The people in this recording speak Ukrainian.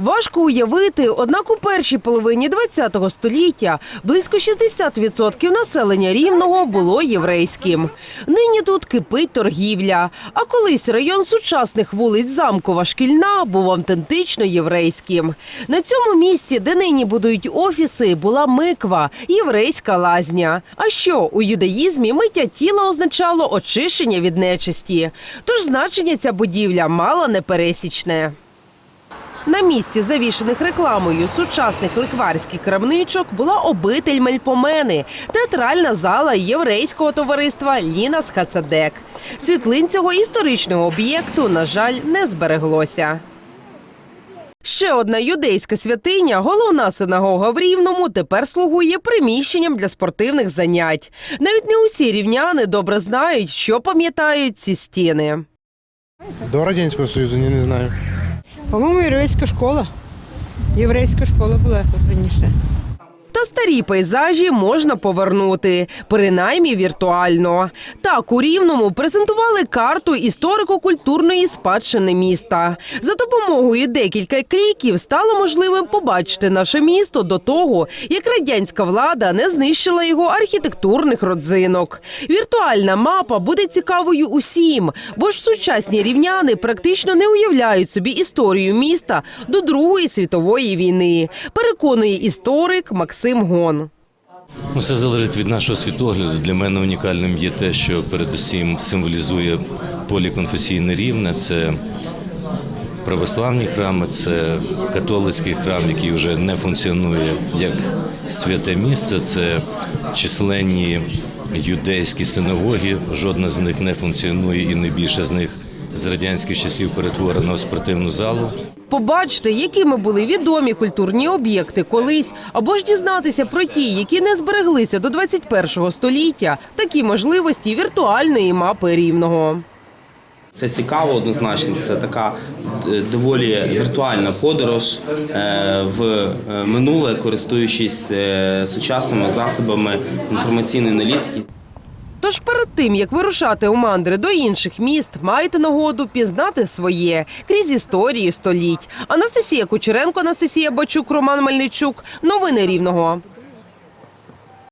Важко уявити, однак у першій половині ХХ століття близько 60% населення рівного було єврейським. Нині тут кипить торгівля. А колись район сучасних вулиць Замкова Шкільна був автентично єврейським. На цьому місці, де нині будують офіси, була миква, єврейська лазня. А що у юдаїзмі миття тіла означало очищення від нечисті. Тож значення ця будівля мала непересічне. На місці завішених рекламою сучасних ликварських крамничок була обитель Мельпомени, театральна зала єврейського товариства Лінас Хацадек. Світлин цього історичного об'єкту, на жаль, не збереглося. Ще одна юдейська святиня, головна синагога в Рівному, тепер слугує приміщенням для спортивних занять. Навіть не усі рівняни добре знають, що пам'ятають ці стіни. До Радянського Союзу ні, не знаю. По-моєму, єврейська школа. Єврейська школа була тут раніше. Та старі пейзажі можна повернути, принаймні віртуально. Так у Рівному презентували карту історико-культурної спадщини міста. За допомогою декілька кліків стало можливим побачити наше місто до того, як радянська влада не знищила його архітектурних родзинок. Віртуальна мапа буде цікавою усім, бо ж сучасні рівняни практично не уявляють собі історію міста до Другої світової війни. Переконує історик Максим Гон. Ну, Все залежить від нашого світогляду. Для мене унікальним є те, що передусім символізує поліконфесійне рівне. Це православні храми, це католицький храм, який вже не функціонує як святе місце. Це численні юдейські синагоги. Жодна з них не функціонує і найбільше з них з радянських часів перетворено в спортивну залу. Побачити, якими були відомі культурні об'єкти колись, або ж дізнатися про ті, які не збереглися до 21 століття, такі можливості віртуальної мапи рівного. Це цікаво однозначно. Це така е, доволі віртуальна подорож е, в е, минуле, користуючись сучасними засобами інформаційної аналітики. Тож перед тим, як вирушати у мандри до інших міст, маєте нагоду пізнати своє крізь історії століть. Анастасія Кучеренко, Анастасія Бачук, Роман Мельничук. Новини Рівного.